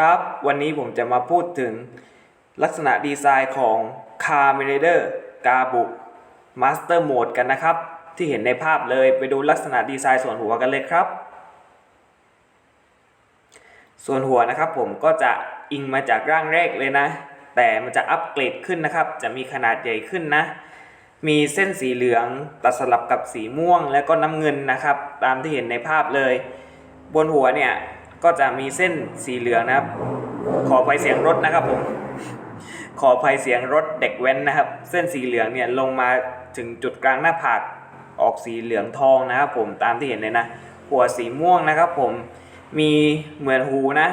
ครับ วันนี้ผมจะมาพูดถึงลักษณะดีไซน์ของ Car m i r a d o r g a b u Master Mode กันนะครับ ที่เห็นในภาพเลยไปดูลักษณะดีไซน์ส่วนหัวกันเลยครับ ส่วนหัวนะครับผมก็จะอิงมาจากร่างแรกเลยนะ แต่มันจะอัปเกรดขึ้นนะครับ จะมีขนาดใหญ่ขึ้นนะ มีเส้นสีเหลืองตัดสลับกับสีม่วงและก็น้ำเงินนะครับ ตามที่เห็นในภาพเลย บนหัวเนี่ย ก็จะมีเส้นสีเหลืองนะครับ ขออภัยเสียงรถนะครับผมขอภัยเสียงรถเด็กแว้นนะครับ เส้นสีเหลืองเนี่ยลงมาถึงจุดกลางหน้าผากออกสีเหลืองทองนะครับผมตามที่เห็นเลยนะ หัวสีม่วงนะครับผมมีเหมือนหูนะ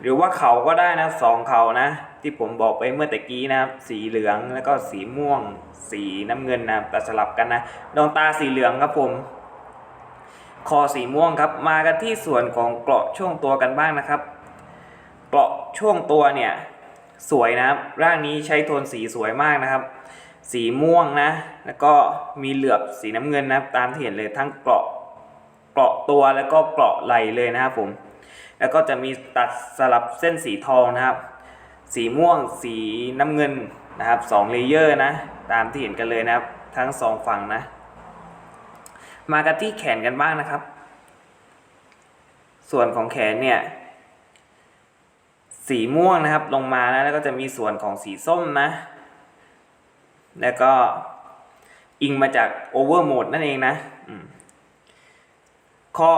หรือว่าเขาก็ได้นะสองเขานะ ที่ผมบอกไปเมื่อตะกี้นะครับ สีเหลืองแล้วก็สีม่วง สีน้ำเงินนะแตัดสลับกันนะดวงตาสีเหลืองครับผม คอสีม่วงครับ มากันที่ส่วนของเกราะช่วงตัวกันบ้างนะครับ เกราะช่วงตัวเนี่ยสวยนะครับร่างนี้ใช้โทนสีสวยมากนะครับ สีม่วงนะ แล้วก็มีเหลือบสีน้ำเงินนะตามที่เห็นเลยทั้งเกราะเกราะตัวแล้วก็เกราะไหลเลยนะครับผม แล้วก็จะมีตัดสลับเส้นสีทองนะครับ สีม่วงสีน้ำเงินนะครับสองเลเยอร์นะ ตามที่เห็นกันเลยนะครับ ทั้งสองฝั่งนะ มากันที่แขนกันบ้างนะครับ ส่วนของแขนเนี่ย สีม่วงนะครับลงมานะแล้วก็จะมีส่วนของสีส้มนะ แล้วก็อิงมาจาก over mode นั่นเองนะข้อ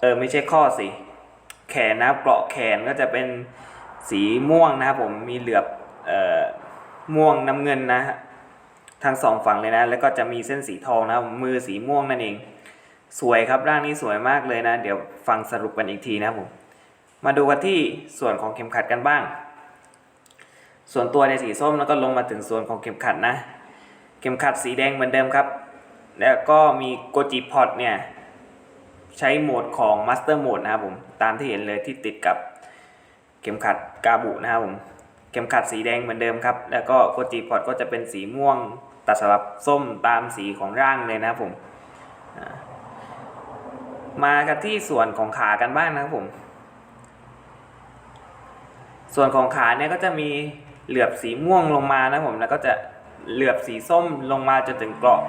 เออไม่ใช่ข้อสิ แขนนะเกราะแขนก็จะเป็นสีม่วงนะครับผมมีเหลือบ เอ่อ ม่วงน้ำเงินนะ ทั้งสองฝั่งเลยนะ แล้วก็จะมีเส้นสีทองนะมือสีม่วงนั่นเอง สวยครับร่างนี้สวยมากเลยนะ เดี๋ยวฟังสรุปกันอีกทีนะผมมาดูกันที่ส่วนของเข็มขัดกันบ้าง ส่วนตัวในสีส้มแล้วก็ลงมาถึงส่วนของเข็มขัดนะ เข็มขัดสีแดงเหมือนเดิมครับ แล้วก็มีโกจิพอดเนี่ยใช้โหมดของ Master Mode นะครับผมตามที่เห็นเลยที่ติดกับเข็มขัดกาบุนะครับผม เข็มขัดสีแดงเหมือนเดิมครับ แล้วก็โกจิพอดก็จะเป็นสีม่วงตัดสลับส้มตามสีของร่างเลยนะครับผม มากันที่ส่วนของขากันบ้างนะครับผม ส่วนของขาเนี่ยก็จะมีเหลือบสีม่วงลงมานะผมแล้วก็จะเหลือบสีส้มลงมาจนถึงเกราะ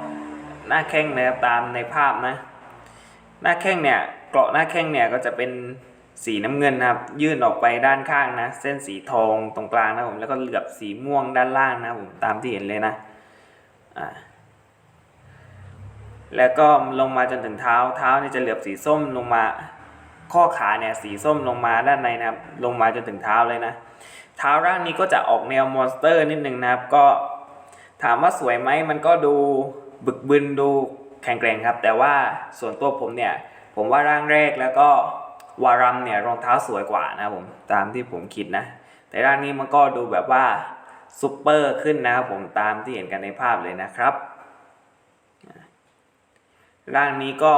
หน้าแข้งนะครับตามในภาพนะ หน้าแข้งเนี่ยเกราะหน้าแข้งเนี่ยก็จะเป็น สีน้ำเงินนะครับ ยื่นออกไปด้านข้างนะ เส้นสีทองตรงกลางนะผมแล้วก็เหลือบสีม่วงด้านล่างนะผมตามที่เห็นเลยนะอ่าแล้วก็ลงมาจนถึงเท้าเท้าเนี่ยจะเหลือบสีส้มลงมา ข้อขาเนี่ยสีส้มลงมาด้านในนะครับลงมาจนถึงเท้าเลยนะ เท้าร่างนี้ก็จะออกแนวมอนสเตอร์นิดนึงนะครับ ก็ถามว่าสวยไหมมันก็ดูบึกบึนดูแข็งแกร่งครับ แต่ว่าส่วนตัวผมเนี่ย ผมว่าร่างแรกแล้วก็ วารัมเนี่ยรองเท้าสวยกว่านะครับผมตามที่ผมคิดนะ แต่ร่างนี้มันก็ดูแบบว่าซุปเปอร์ขึ้นนะครับผมตามที่เห็นกันในภาพเลยนะครับร่างนี้ก็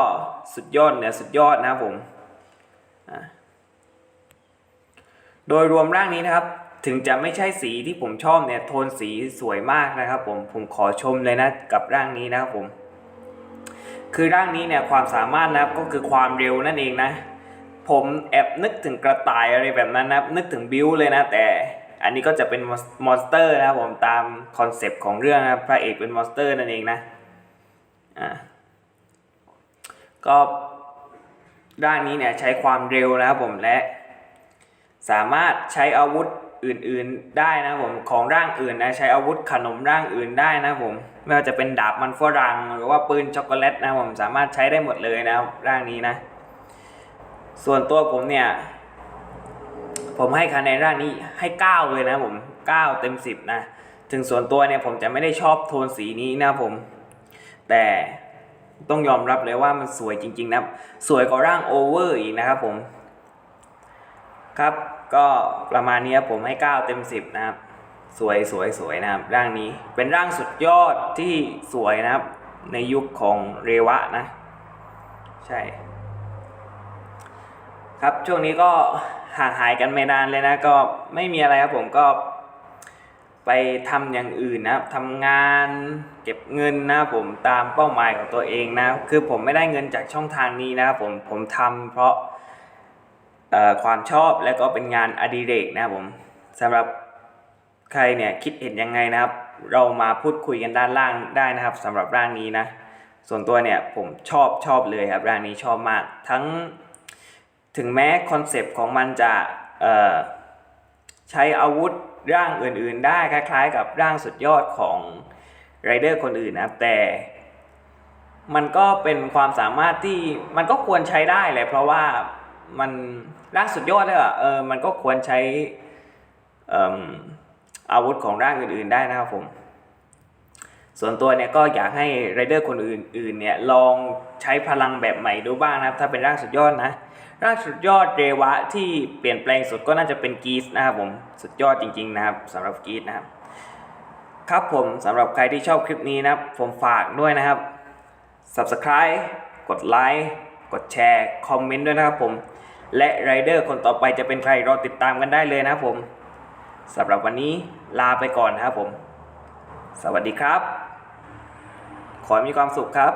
สุดยอดเหนือสุดยอดนะครับผมโดยรวมร่างนี้นะครับถึงจะไม่ใช่สีที่ผมชอบเนี่ยโทนสีสวยมากนะครับผมผมขอชมเลยนะกับร่างนี้นะครับผม คือร่างนี้เนี่ยความสามารถนะครับก็คือความเร็วนั่นเองนะ ผมแอบนึกถึงกระต่ายอะไรแบบนั้นนะนึกถึงบิวเลยนะแต่อันนี้ก็จะเป็นมอนสเตอร์นะครับผมตามคอนเซปต์ของเรื่องนะพระเอกเป็นมอนสเตอร์นั่นเองนะอ่าก็ร่างนี้เนี่ยใช้ความเร็วนะครับผมและ สามารถใช้อาวุธอื่นๆได้นะผมของร่างอื่นนะใช้อาวุธขนมร่างอื่นได้นะผมไม่ว่าจะเป็นดาบมันฝรั่งหรือว่าปืนช็อกโกแลตนะผมสามารถใช้ได้หมดเลยนะร่างนี้นะ ส่วนตัวผมเนี่ย ผมให้คะแนนร่างนี้ให้ 9 เลยนะผม 9 เต็ม 10 นะ ถึงส่วนตัวเนี่ยผมจะไม่ได้ชอบโทนสีนี้นะผม แต่ต้องยอมรับเลยว่ามันสวยจริง ๆ นะ สวยกว่าร่างโอเวอร์อีกนะครับผม ครับ ก็ประมาณนี้ผมให้ 9 เต็ม 10 นะครับ สวยสวยสวยนะครับ ร่างนี้เป็นร่างสุดยอดที่สวยนะครับ ในยุคของเรวะนะ ใช่ ครับช่วงนี้ก็ห่างหายกันไม่นานเลยนะ ก็ไม่มีอะไรครับผมก็ไปทำอย่างอื่นนะครับทำงานเก็บเงินนะผมตามเป้าหมายของตัวเองนะ คือผมไม่ได้เงินจากช่องทางนี้นะครับผมผมทำเพราะความชอบและก็เป็นงานอดิเรกนะครับผมสำหรับใครเนี่ยคิดเห็นยังไงนะครับ เรามาพูดคุยกันด้านล่างได้นะครับสำหรับร่างนี้นะ ส่วนตัวเนี่ยผมชอบชอบเลยครับร่างนี้ชอบมากทั้ง ถึงแม้คอนเซปต์ของมันจะใช้อาวุธร่างอื่นๆ ได้คล้ายๆ กับร่างสุดยอดของไรเดอร์คนอื่นนะแต่มันก็เป็นความสามารถที่มันก็ควรใช้ได้เลยเพราะว่ามันร่างสุดยอดเลยอะเออมันก็ควรใช้เอิ่มอาวุธของร่างอื่นๆได้นะครับผม ส่วนตัวเนี่ยก็อยากให้ไรเดอร์คนอื่นๆเนี่ยลองใช้พลังแบบใหม่ดูบ้างนะครับ ถ้าเป็นร่างสุดยอดนะ ร่างสุดยอดเรวะที่เปลี่ยนแปลงสุดก็น่าจะเป็นกีสนะครับผมสุดยอดจริงๆนะครับสำหรับกีสนะครับ ครับผมสำหรับใครที่ชอบคลิปนี้นะครับ ผมฝากด้วยนะครับ Subscribe กดไลค์กดแชร์คอมเมนต์ด้วยนะครับผม และไรเดอร์คนต่อไปจะเป็นใครรอติดตามกันได้เลยนะครับผมสำหรับวันนี้ลาไปก่อนนะครับผม สวัสดีครับ ขอให้มีความสุขครับ